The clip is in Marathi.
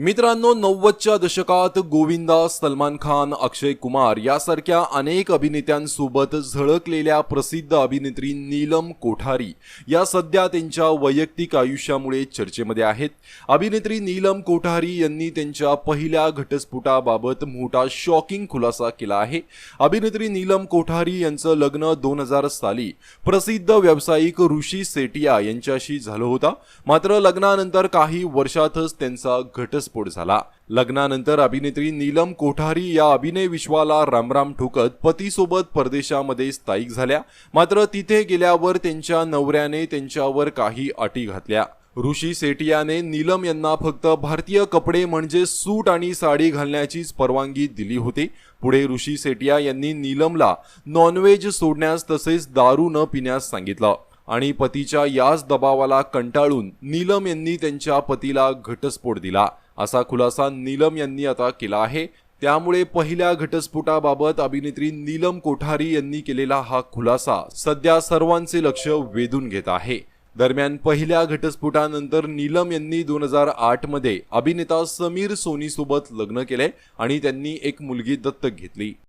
मित्रांनो नव्वदच्या दशकात गोविंदा सलमान खान अक्षय कुमार यासारख्या अनेक अभिनेत्यांसोबत झळकलेल्या प्रसिद्ध अभिनेत्री नीलम कोठारी या सध्या त्यांच्या वैयक्तिक आयुष्यामुळे चर्चेमध्ये आहेत. अभिनेत्री नीलम कोठारी यांनी त्यांच्या पहिल्या घटस्फोटाबाबत मोठा शॉकिंग खुलासा केला आहे. अभिनेत्री नीलम कोठारी यांचं लग्न दोन हजार साली प्रसिद्ध व्यावसायिक ऋषी सेटिया यांच्याशी झालं होता. मात्र लग्नानंतर काही वर्षातच त्यांचा घटस्फोट झाला. लग्नानंतर अभिनेत्री नीलम कोठारी या अभिनय विश्वाला रामराम ठोकत पतीसोबत परदेशामध्ये स्थायिक झाल्या. मात्र तिथे गेल्यावर त्यांच्या नवऱ्याने त्यांच्यावर काही अटी घातल्या. ऋषी सेटियाने नीलम यांना फक्त भारतीय कपडे म्हणजे सूट आणि साडी घालण्याचीच परवानगी दिली होती. पुढे ऋषी सेटिया यांनी नीलमला नॉनव्हेज सोडण्यास तसेच दारू न पिण्यास सांगितलं आणि पतीच्या याच दबावाला कंटाळून नीलम यांनी त्यांच्या पतीला घटस्फोट दिला. असा खुलासा नीलम यांनी आता केला आहे. त्यामुळे पहिल्या घटस्फोटाबाबत अभिनेत्री नीलम कोठारी यांनी केलेला हा खुलासा सध्या सर्वांचे लक्ष वेधून घेत आहे. दरम्यान पहिल्या घटस्फोटानंतर नीलम यांनी दोन हजार आठमध्ये अभिनेता समीर सोनी सोबत लग्न केले आणि त्यांनी एक मुलगी दत्तक घेतली.